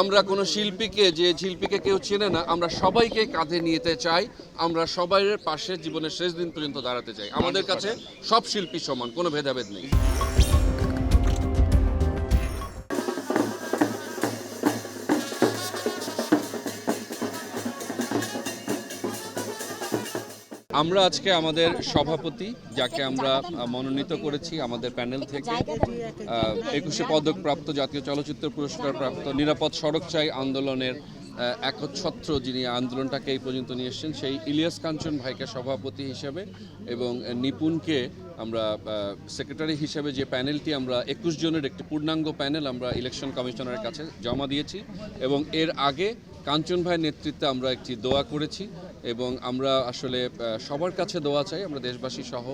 আমরা কোনো শিল্পীকে, যে শিল্পীকে কেউ চেনে না, আমরা সবাইকে কাঁধে নিতে চাই, আমরা সবাইয়ের পাশে জীবনের শেষ দিন পর্যন্ত দাঁড়াতে চাই। আমাদের কাছে সব শিল্পী সমান, কোনো ভেদাভেদ নেই। আমরা আজকে আমাদের সভাপতি, যাকে আমরা মনোনীত করেছি আমাদের প্যানেল থেকে একুশে পদক প্রাপ্ত জাতীয় চলচ্চিত্র পুরস্কার প্রাপ্ত নিরাপদ সড়ক চাই আন্দোলনের একচ্ছত্র যিনি আন্দোলনটাকে এই পর্যন্ত নিয়ে এসেছেন, সেই ইলিয়াস কাঞ্চন ভাইকে সভাপতি হিসেবে এবং নিপুণকে আমরা সেক্রেটারি হিসেবে যে প্যানেলটি আমরা একুশ জনের একটি পূর্ণাঙ্গ প্যানেল আমরা ইলেকশন কমিশনারের কাছে জমা দিয়েছি এবং এর আগে কাঞ্চন ভাইয়ের নেতৃত্বে আমরা একটি দোয়া করেছি এবং আমরা আসলে সবার কাছে দোয়া চাই, আমরা দেশবাসী সহ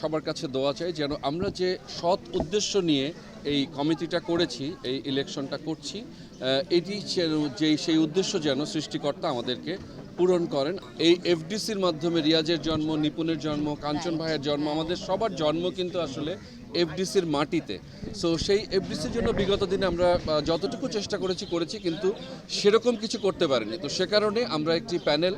সবার কাছে দোয়া চাই যেন আমরা যে সৎ উদ্দেশ্য নিয়ে এই কমিটিটা করেছি, এই ইলেকশনটা করছি এটি যে সেই উদ্দেশ্য যেন সৃষ্টিকর্তা আমাদেরকে পূরণ করেন। এই এফডিসির মাধ্যমে রিয়াজের জন্ম, নিপুণের জন্ম, কাঞ্চন ভাইয়ের জন্ম, আমাদের সবার জন্ম কিন্তু আসলে এফডিসির মাটিতে। সো সেই এফডিসির জন্য বিগত দিনে আমরা যতটুকু চেষ্টা করেছি করেছি, কিন্তু সেরকম কিছু করতে পারিনি। তো সে কারণে আমরা একটি প্যানেল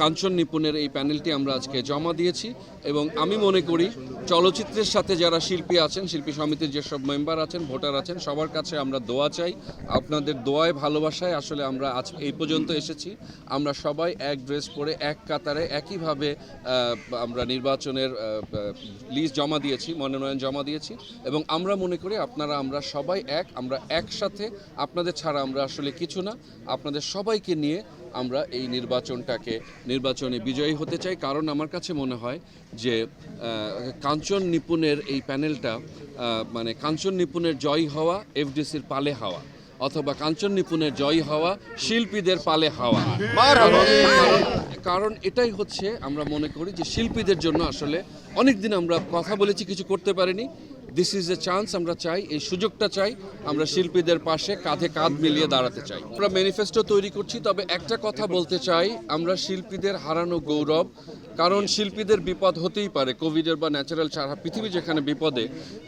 কাঞ্চন নিপুণের এই প্যানেলটি আমরা আজকে জমা দিয়েছি এবং আমি মনে করি চলচ্চিত্রের সাথে যারা শিল্পী আছেন, শিল্পী সমিতির যেসব মেম্বার আছেন, ভোটার আছেন, সবার কাছে আমরা দোয়া চাই। আপনাদের দোয়ায়, ভালোবাসায় আসলে আমরা আজ এই পর্যন্ত এসেছি। আমরা সবাই এক ড্রেস পরে, এক কাতারে, একইভাবে আমরা নির্বাচনের লিস্ট জমা দিয়েছি, মনোনয়ন জমা দিয়েছি এবং আমরা মনে করি আপনারা, আমরা সবাই এক, আমরা একসাথে, আপনাদের ছাড়া আমরা আসলে কিছু না। আপনাদের সবাইকে নিয়ে আমরা এই নির্বাচনটাকে নির্বাচনে বিজয়ী হতে চাই। কারণ আমার কাছে মনে হয় যে কাঞ্চন নিপুণের এই প্যানেলটা মানে কাঞ্চন নিপুণের জয় হওয়া এফডিসির পালে হাওয়া অথবা কাঞ্চন নিপুণের জয় হওয়া শিল্পীদের পালে হাওয়া। কারণ- এটাই হচ্ছে আমরা মনে করি যে শিল্পীদের জন্য আসলে অনেক দিন আমরা কথা বলেছি কিছু করতে পারিনি। দিস ইজ এ চান্স আমরা চাই, এই সুযোগটা চাই আমরা শিল্পীদের পাশে কাঁধে কাঁধ মিলিয়ে দাঁড়াতে চাই। আমরা ম্যানিফেস্টো তৈরি করছি, তবে একটা কথা বলতে চাই, আমরা শিল্পীদের হারানো গৌরব, কারণ শিল্পীদের বিপদ হতেই পারে কোভিডের বা ন্যাচারাল সারা পৃথিবী যেখানে বিপদে,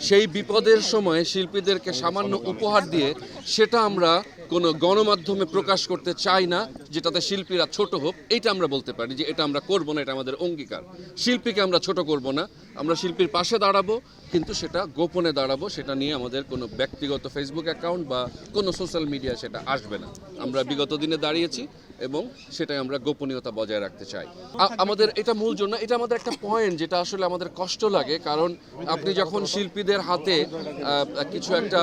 সেই বিপদের সময় শিল্পীদেরকে সামান্য উপহার দিয়ে সেটা আমরা কোনো গণমাধ্যমে প্রকাশ করতে চাই না, যেটাতে শিল্পীরা ছোট হোক, এইটা আমরা বলতে পারি যে এটা আমরা করব না, এটা আমাদের অঙ্গীকার। শিল্পীকে আমরা ছোট করব না, আমরা শিল্পীর পাশে দাঁড়াবো, কিন্তু সেটা গোপনে দাঁড়াবো, সেটা নিয়ে আমাদের কোনো ব্যক্তিগত ফেসবুক অ্যাকাউন্ট বা কোনো সোশ্যাল মিডিয়া সেটা আসবে না। আমরা বিগত দিনে দাঁড়িয়েছি এবং সেটাই আমরা গোপনীয়তা বজায় রাখতে চাই। আমাদের এটা মূল জন্য, এটা আমাদের একটা পয়েন্ট যেটা আসলে আমাদের কষ্ট লাগে, কারণ আপনি যখন শিল্পীদের হাতে কিছু একটা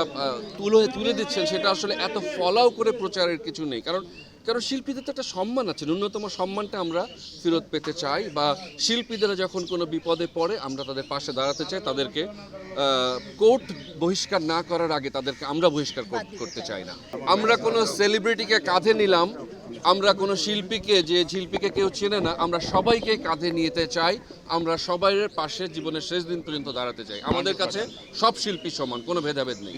তুলে তুলে দিচ্ছেন, সেটা আসলে এত ফলাও করে প্রচারের কিছু নেই। কারণ কারণ শিল্পীদের তো একটা সম্মান আছে ন্যূনতম সম্মানটা আমরা ফেরত পেতে চাই বা শিল্পীদের যখন কোনো বিপদে পড়ে আমরা তাদের পাশে দাঁড়াতে চাই তাদেরকে কোর্ট বহিষ্কার না করার আগে তাদেরকে আমরা বহিষ্কার করতে চাই। না। আমরা কোনো সেলিব্রিটিকে কাঁধে নিলাম আমরা কোনো শিল্পীকে যে শিল্পীকে কেউ চেনে না আমরা সবাইকে কাঁধে নিতে চাই আমরা সবাইয়ের পাশে জীবনের শেষ দিন পর্যন্ত দাঁড়াতে চাই। আমাদের কাছে সব শিল্পী সমান কোনো ভেদাভেদ নেই।